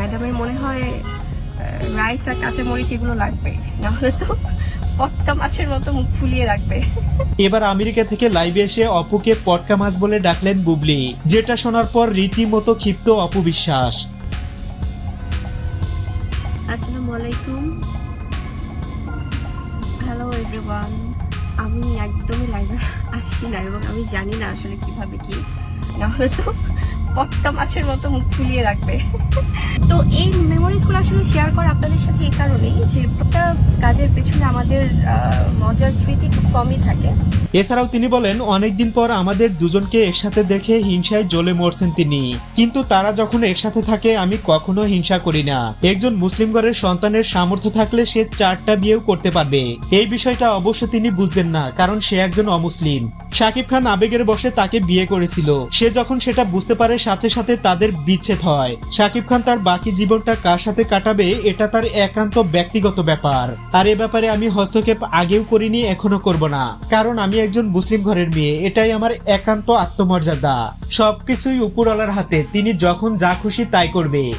ম্যাডামের মনে হয় রাইস আর কাঁচামরিচ এগুলো লাগবে। নাহলে তো পটকা মাছের মতো মুখ ফুলিয়ে রাখবে। এবার আমেরিকা থেকে লাইভে এসে অপুকে পটকা মাছ বলে ডাকলেন বুবলি যেটা শোনার পর রীতিমতো ক্ষিপ্ত অপু বিশ্বাস। আসসালামু আলাইকুম। হ্যালো এভরিওয়ান আমি একদমই লাইভে আসি না এবং আমি জানি না আসলে কীভাবে কি। নাহলে তো পটকা মাছের মতো মুখ ফুলিয়ে রাখবে। তো এই মেমোরিজগুলো আসলে শেয়ার করা আপনাদের সাথে এই কারণেই যে প্রত্যেকটা কাজের পেছনে আমাদের মজার স্মৃতি খুব কমই থাকে। এছাড়াও তিনি বলেন, অনেকদিন পর আমাদের দুজনকে একসাথে দেখে হিংসায় জ্বলে মরছেন তিনি। কিন্তু তারা যখন একসাথে থাকে, আমি কখনো হিংসা করি না। একজন মুসলিম ঘরের সন্তানের সামর্থ্য থাকলে সে চারটা বিয়েও করতে পারবে। এই বিষয়টা অবশ্য তিনি বুঝবেন না, কারণ সে একজন অমুসলিম। শাকিব খান আবেগের বসে তাকে বিয়ে করেছিল। সে যখন সেটা বুঝতে পারে, সাথে সাথে তাদের বিচ্ছেদ হয়। শাকিব খান তার বাকি জীবনটা কার সাথে কাটাবে, এটা তার একান্ত ব্যক্তিগত ব্যাপার। আর এ ব্যাপারে আমি হস্তক্ষেপ আগেও করিনি, এখনও করব না। কারণ আমি একজন মুসলিম ঘরের মেয়ে, এটাই আমার একান্ত আত্মমর্যাদা। সবকিছুই উপরওয়ালার হাতে, তিনি যখন যা খুশি তাই করবে।